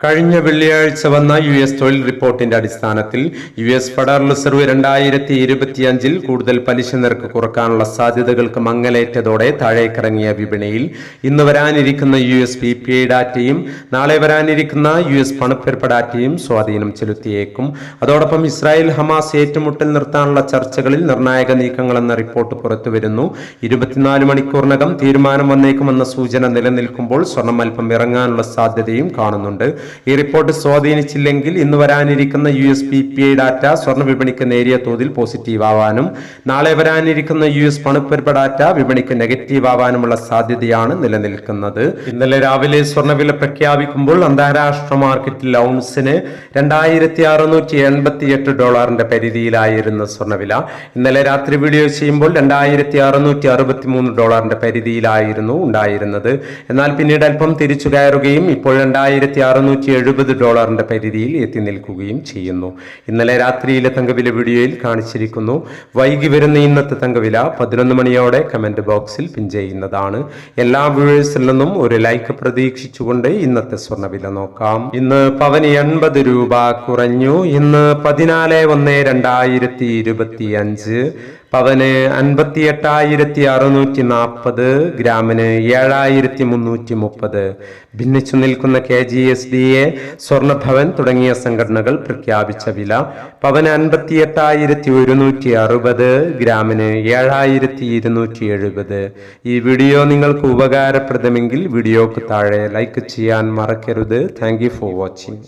കഴിഞ്ഞ വെള്ളിയാഴ്ച വന്ന യു എസ് തൊഴിൽ റിപ്പോർട്ടിന്റെ അടിസ്ഥാനത്തിൽ യു എസ് ഫെഡറൽ റിസർവ് രണ്ടായിരത്തി ഇരുപത്തിയഞ്ചിൽ കൂടുതൽ പലിശ നിരക്ക് കുറക്കാനുള്ള സാധ്യതകൾക്ക് മങ്ങലേറ്റതോടെ താഴേക്കിറങ്ങിയ വിപണിയിൽ ഇന്ന് വരാനിരിക്കുന്ന U S P P I ഡാറ്റയും നാളെ വരാനിരിക്കുന്ന യു എസ് പണപ്പെരുപ്പ ഡാറ്റയും സ്വാധീനം ചെലുത്തിയേക്കും. അതോടൊപ്പം ഇസ്രായേൽ ഹമാസ് ഏറ്റുമുട്ടൽ നിർത്താനുള്ള ചർച്ചകളിൽ നിർണായക നീക്കങ്ങളെന്ന റിപ്പോർട്ട് പുറത്തുവരുന്നു. ഇരുപത്തിനാല് മണിക്കൂറിനകം തീരുമാനം വന്നേക്കുമെന്ന സൂചന നിലനിൽക്കുമ്പോൾ സ്വർണം അല്പം ഇറങ്ങാനുള്ള സാധ്യതയും കാണുന്നുണ്ട്. ഈ റിപ്പോർട്ട് സ്വാധീനിച്ചില്ലെങ്കിൽ ഇന്ന് വരാനിരിക്കുന്ന U S P P I data സ്വർണ വിപണിക്ക് നേരിയ തോതിൽ പോസിറ്റീവ് ആവാനും നാളെ വരാനിരിക്കുന്ന യു എസ് പണപ്പെരുപ്പ ഡാറ്റ വിപണിക്ക് നെഗറ്റീവ് ആവാനുമുള്ള സാധ്യതയാണ് നിലനിൽക്കുന്നത്. ഇന്നലെ രാവിലെ സ്വർണവില പ്രഖ്യാപിക്കുമ്പോൾ അന്താരാഷ്ട്ര മാർക്കറ്റിൽ ഔൺസിന് രണ്ടായിരത്തി അറുന്നൂറ്റി എൺപത്തി എട്ട് ഡോളറിന്റെ പരിധിയിലായിരുന്നു സ്വർണവില ഇന്നലെ രാത്രി വീഡിയോ ചെയ്യുമ്പോൾ രണ്ടായിരത്തി അറുന്നൂറ്റി അറുപത്തി മൂന്ന് ഡോളറിന്റെ പരിധിയിലായിരുന്നു ഉണ്ടായിരുന്നത്. എന്നാൽ പിന്നീട് അല്പം തിരിച്ചു കയറുകയും ഇപ്പോൾ രണ്ടായിരത്തി അറുന്നൂറ്റി എഴുപത് ഡോളറിന്റെ പരിധിയിൽ എത്തി നിൽക്കുകയും ചെയ്യുന്നു. ഇന്നലെ രാത്രിയിലെ തങ്കവില വീഡിയോയിൽ കാണിച്ചിരിക്കുന്നു. വൈകി വരുന്ന ഇന്നത്തെ തങ്കവില പതിനൊന്ന് മണിയോടെ കമന്റ് ബോക്സിൽ പിൻ ചെയ്യുന്നതാണ്. എല്ലാ വ്യൂവേഴ്സിൽ നിന്നും ഒരു ലൈക്ക് പ്രതീക്ഷിച്ചുകൊണ്ട് ഇന്നത്തെ സ്വർണവില നോക്കാം. ഇന്ന് പവന് എൺപത് രൂപ കുറഞ്ഞു. ഇന്ന് പതിനാല് ഒന്ന് രണ്ടായിരത്തി ഇരുപത്തി അഞ്ച് പവന് അൻപത്തി എട്ടായിരത്തി അറുന്നൂറ്റി നാൽപ്പത് ഗ്രാമിന് ഏഴായിരത്തി മുന്നൂറ്റി മുപ്പത് ഭിന്നിച്ചു നിൽക്കുന്ന K G S D A Swarnabhavan തുടങ്ങിയ സംഘടനകൾ പ്രഖ്യാപിച്ച വില പവന് അൻപത്തി എട്ടായിരത്തി ഒരുന്നൂറ്റി അറുപത് ഗ്രാമിന് ഏഴായിരത്തി ഇരുന്നൂറ്റി എഴുപത് ഈ വീഡിയോ നിങ്ങൾക്ക് ഉപകാരപ്രദമെങ്കിൽ വീഡിയോക്ക് താഴെ ലൈക്ക് ചെയ്യാൻ മറക്കരുത്. Thank for watching.